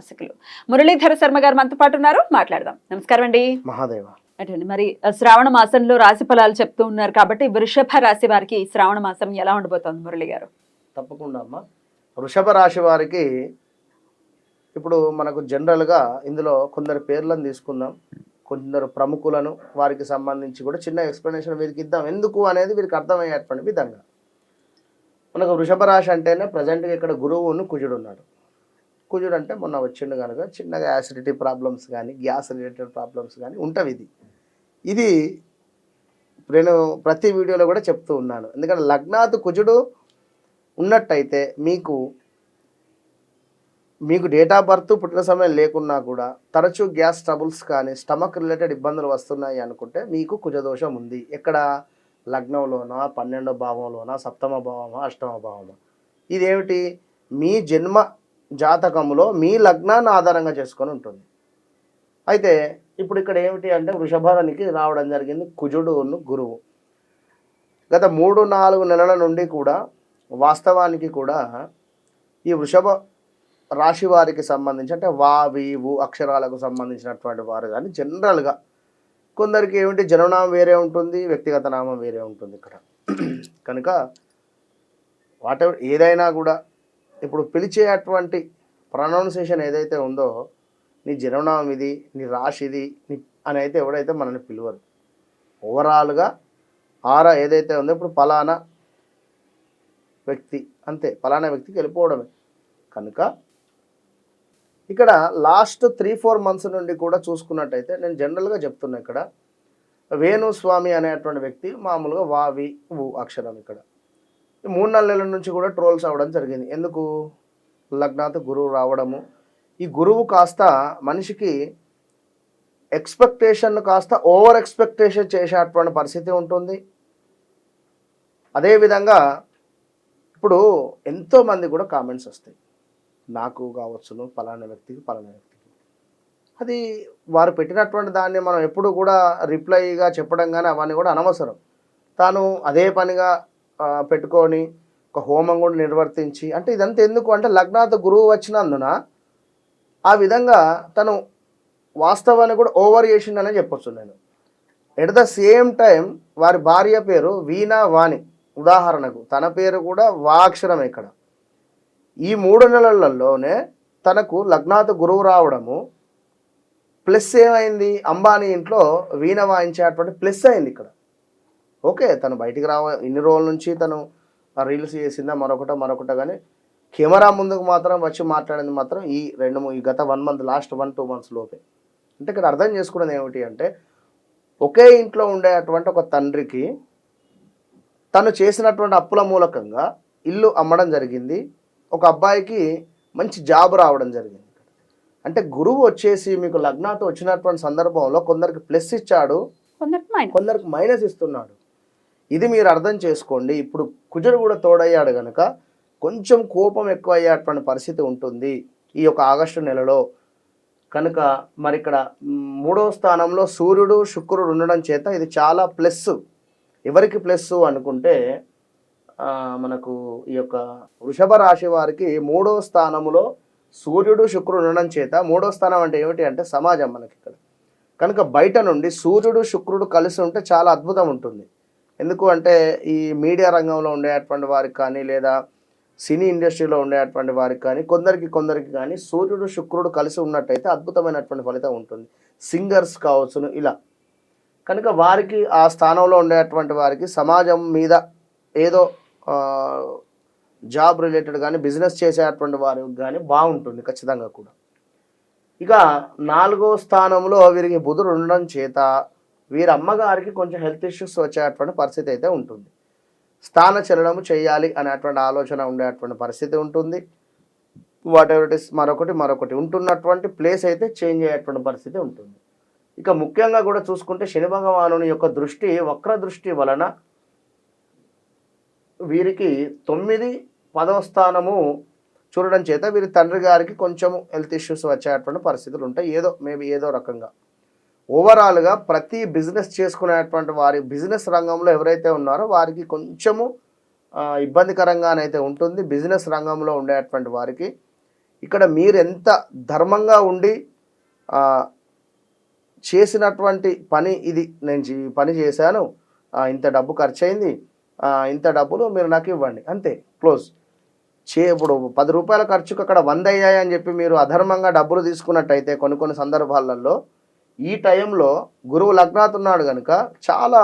ఉపాసకులు మురళీధర శర్మ గారు మనతో పాటు ఉన్నారు. మాట్లాడదాం. నమస్కారం అండి. మహాదేవ. అటండి. మరి శ్రావణ మాసంలో రాశి ఫలాలు చెప్తూ ఉన్నారు కాబట్టి వృషభ రాశి వారికి శ్రావణ మాసం ఎలా ఉండబోతోంది మురళి గారు? తప్పకుండా అమ్మా. వృషభ రాశి వారికి ఇప్పుడు మనకు జనరల్గా ఇందులో కొందరు పేర్లను తీసుకుందాం. కొందరు ప్రముఖులను వారికి సంబంధించి కూడా చిన్న ఎక్స్ప్లెనేషన్ వీరికి ఇద్దాం. ఎందుకు అనేది వీరికి అర్థమయ్యేటువంటి విధంగా. మనకు వృషభ రాశి అంటేనే ప్రజెంట్గా ఇక్కడ గురువును కుజుడు ఉన్నాడు. కుజుడు అంటే మొన్న వచ్చిండు కనుక చిన్నగా యాసిడిటీ ప్రాబ్లమ్స్ కానీ గ్యాస్ రిలేటెడ్ ప్రాబ్లమ్స్ కానీ ఉంటవి ఇది. ఇది నేను ప్రతి వీడియోలో కూడా చెప్తూ ఉన్నాను. ఎందుకంటే లగ్నాత్ కుజుడు ఉన్నట్టయితే మీకు మీకు డేట్ ఆఫ్ బర్త్ పుట్టిన సమయం లేకున్నా కూడా తరచూ గ్యాస్ ట్రబుల్స్ కానీ స్టమక్ రిలేటెడ్ ఇబ్బందులు వస్తున్నాయి అనుకుంటే మీకు కుజదోషం ఉంది. ఎక్కడ? లగ్నంలోనా పన్నెండో భావంలోనా సప్తమ భావమా అష్టమ భావమా? ఇదేమిటి? మీ జన్మ జాతకంలో మీ లగ్నాన్ని ఆధారంగా చేసుకొని ఉంటుంది. అయితే ఇప్పుడు ఇక్కడ ఏమిటి అంటే వృషభానికి రావడం జరిగింది కుజుడు గురువు. గత మూడు నాలుగు నెలల నుండి కూడా వాస్తవానికి కూడా ఈ వృషభ రాశి వారికి సంబంధించి అంటే వా వీవు అక్షరాలకు సంబంధించినటువంటి వారు కానీ జనరల్గా కొందరికి ఏమిటి జననామం వేరే ఉంటుంది వ్యక్తిగత నామం వేరే ఉంటుంది ఇక్కడ. కనుక వాట్ ఏదైనా కూడా ఇప్పుడు పిలిచేటువంటి ప్రొనౌన్సేషన్ ఏదైతే ఉందో నీ జననామం ఇది నీ రాశి ఇది నీ అని అయితే ఎవడైతే మనల్ని పిలువరు. ఓవరాల్గా ఆరా ఏదైతే ఉందో ఇప్పుడు ఫలానా వ్యక్తి అంతే ఫలానా వ్యక్తికి వెళ్ళిపోవడమే. కనుక ఇక్కడ లాస్ట్ త్రీ ఫోర్ మంత్స్ నుండి కూడా చూసుకున్నట్టయితే నేను జనరల్గా చెప్తున్నా ఇక్కడ వేణుస్వామి అనేటువంటి వ్యక్తి మామూలుగా వావి ఊ అక్షరం ఇక్కడ. మూడు నాలుగు నెలల నుంచి కూడా ట్రోల్స్ అవ్వడం జరిగింది. ఎందుకు? లగ్నాథ్ గురువు రావడము. ఈ గురువు కాస్త మనిషికి ఎక్స్పెక్టేషన్ కాస్త ఓవర్ ఎక్స్పెక్టేషన్ చేసేటువంటి పరిస్థితి ఉంటుంది. అదేవిధంగా ఇప్పుడు ఎంతోమంది కూడా కామెంట్స్ వస్తాయి. నాకు కావచ్చును పలానా వ్యక్తికి పలానా వ్యక్తికి. అది వారు పెట్టినటువంటి దాన్ని మనం ఎప్పుడు కూడా రిప్లైగా చెప్పడం కానీ అవన్నీ కూడా అనవసరం. తాను అదే పనిగా పెట్టుకొని ఒక హోమం కూడా నిర్వర్తించి అంటే ఇదంతా ఎందుకు అంటే లగ్నాథ గురువు వచ్చినందున ఆ విధంగా తను వాస్తవాన్ని కూడా ఓవర్ చేసిండనే చెప్పొచ్చు నేను. ఎట్ ద సేమ్ టైం వారి భార్య పేరు వీణా వాణి ఉదాహరణకు. తన పేరు కూడా వాక్షరం ఇక్కడ. ఈ మూడు నెలలలోనే తనకు లగ్నాథ గురువు రావడము ప్లస్ ఏమైంది? అంబానీ ఇంట్లో వీణ వాయించేటువంటి ప్లస్ అయింది ఇక్కడ. ఓకే తను బయటికి రావ ఇన్ని రోజుల నుంచి తను రీల్స్ చేసిందా మరొకట మరొకట కానీ కెమెరా ముందుకు మాత్రం వచ్చి మాట్లాడింది మాత్రం ఈ రెండు ఈ గత one month last one two months లోపే. అంటే ఇక్కడ అర్థం చేసుకున్నది ఏమిటి అంటే ఒకే ఇంట్లో ఉండేటువంటి ఒక తండ్రికి తను చేసినటువంటి అప్పుల మూలకంగా ఇల్లు అమ్మడం జరిగింది. ఒక అబ్బాయికి మంచి జాబ్ రావడం జరిగింది. అంటే గురువు వచ్చేసి మీకు లగ్నాతో వచ్చినటువంటి సందర్భంలో కొందరికి ప్లస్ ఇచ్చాడు. కొందరికి మైనస్ ఇస్తున్నాడు. ఇది మీరు అర్థం చేసుకోండి. ఇప్పుడు కుజుడు కూడా తోడయ్యాడు కనుక కొంచెం కోపం ఎక్కువ అయ్యేటువంటి పరిస్థితి ఉంటుంది ఈ యొక్క ఆగస్టు నెలలో. కనుక మరి ఇక్కడ మూడో స్థానంలో సూర్యుడు శుక్రుడు ఉండడం చేత ఇది చాలా ప్లస్. ఎవరికి ప్లస్ అనుకుంటే మనకు ఈ యొక్క వృషభ రాశి వారికి మూడో స్థానంలో సూర్యుడు శుక్రుడు ఉండడం చేత మూడో స్థానం అంటే ఏమిటి అంటే సమాజం మనకి ఇక్కడ. కనుక బయట నుండి సూర్యుడు శుక్రుడు కలిసి ఉంటే చాలా అద్భుతం ఉంటుంది. ఎందుకు అంటే ఈ మీడియా రంగంలో ఉండేటువంటి వారికి కానీ లేదా సినీ ఇండస్ట్రీలో ఉండేటువంటి వారికి కానీ కొందరికి కొందరికి కానీ సూర్యుడు శుక్రుడు కలిసి ఉన్నట్టయితే అద్భుతమైనటువంటి ఫలితం ఉంటుంది. సింగర్స్ కావచ్చును ఇలా. కనుక వారికి ఆ స్థానంలో ఉండేటువంటి వారికి సమాజం మీద ఏదో జాబ్ రిలేటెడ్ కానీ బిజినెస్ చేసేటువంటి వారికి కానీ బాగుంటుంది ఖచ్చితంగా కూడా. ఇక నాలుగో స్థానంలో వీరికి బుధుడు ఉండడం చేత వీరి అమ్మగారికి కొంచెం హెల్త్ ఇష్యూస్ వచ్చేటువంటి పరిస్థితి అయితే ఉంటుంది. స్థాన చలనం చేయాలి అనేటువంటి ఆలోచన ఉండేటువంటి పరిస్థితి ఉంటుంది. వాట్ ఎవర్ ఇట్ ఇస్ మరొకటి మరొకటి ఉంటున్నటువంటి ప్లేస్ అయితే చేంజ్ అయ్యేటువంటి పరిస్థితి ఉంటుంది. ఇక ముఖ్యంగా కూడా చూసుకుంటే శని భగవానుని యొక్క దృష్టి వక్ర దృష్టి వలన వీరికి తొమ్మిది పదవ స్థానము చూడడం చేత వీరి తండ్రి గారికి కొంచెం హెల్త్ ఇష్యూస్ వచ్చేటువంటి పరిస్థితులు ఉంటాయి. ఏదో మేబీ ఏదో రకంగా. ఓవరాల్గా ప్రతి బిజినెస్ చేసుకునేటువంటి వారి బిజినెస్ రంగంలో ఎవరైతే ఉన్నారో వారికి కొంచెము ఇబ్బందికరంగానైతే ఉంటుంది. బిజినెస్ రంగంలో ఉండేటువంటి వారికి ఇక్కడ మీరు ఎంత ధర్మంగా ఉండి చేసినటువంటి పని ఇది నేను పని చేశాను ఇంత డబ్బు ఖర్చు అయింది ఇంత డబ్బులు మీరు నాకు ఇవ్వండి అంతే క్లోజ్. చే ఇప్పుడు పది రూపాయల ఖర్చుకు అక్కడ వంద అయ్యాయి అని చెప్పి మీరు అధర్మంగా డబ్బులు తీసుకున్నట్టయితే కొన్ని కొన్ని సందర్భాలలో ఈ టైంలో గురువు లగ్నాత్ ఉన్నాడు కనుక చాలా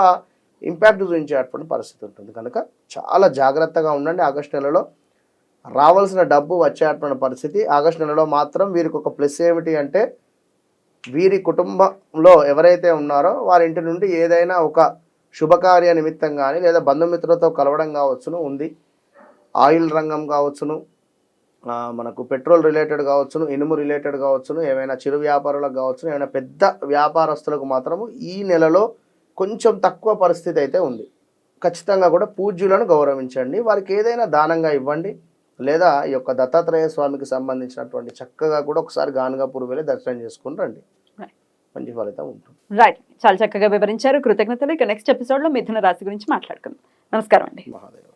ఇంపాక్ట్ చూపించేటువంటి పరిస్థితి ఉంటుంది. కనుక చాలా జాగ్రత్తగా ఉండండి ఆగస్టు నెలలో. రావాల్సిన డబ్బు వచ్చేటువంటి పరిస్థితి. ఆగస్టు నెలలో మాత్రం వీరికి ఒక ప్లస్ ఏమిటి అంటే వీరి కుటుంబంలో ఎవరైతే ఉన్నారో వారి ఇంటి నుండి ఏదైనా ఒక శుభకార్య నిమిత్తం కానీ లేదా బంధుమిత్రులతో కలవడం కావచ్చును ఉంది. ఆయిల్ రంగం కావచ్చును మనకు పెట్రోల్ రిలేటెడ్ కావచ్చును ఇనుము రిలేటెడ్ కావచ్చును ఏమైనా చిరు వ్యాపారులకు కావచ్చును ఏమైనా పెద్ద వ్యాపారస్తులకు మాత్రము ఈ నెలలో కొంచెం తక్కువ పరిస్థితి అయితే ఉంది. ఖచ్చితంగా కూడా పూజ్యులను గౌరవించండి. వారికి ఏదైనా దానంగా ఇవ్వండి. లేదా ఈ యొక్క దత్తాత్రేయ స్వామికి సంబంధించినటువంటి చక్కగా కూడా ఒకసారి గానుగాపూర్ వెళ్ళి దర్శనం చేసుకుని రండి. మంచి ఫలితం ఉంటుంది. రైట్ చాలా చక్కగా వివరించారు. కృతజ్ఞతలు. ఇక నెక్స్ట్ ఎపిసోడ్లో మిథున రాశి గురించి మాట్లాడుకుందాం. నమస్కారం అండి. మహాదేవ.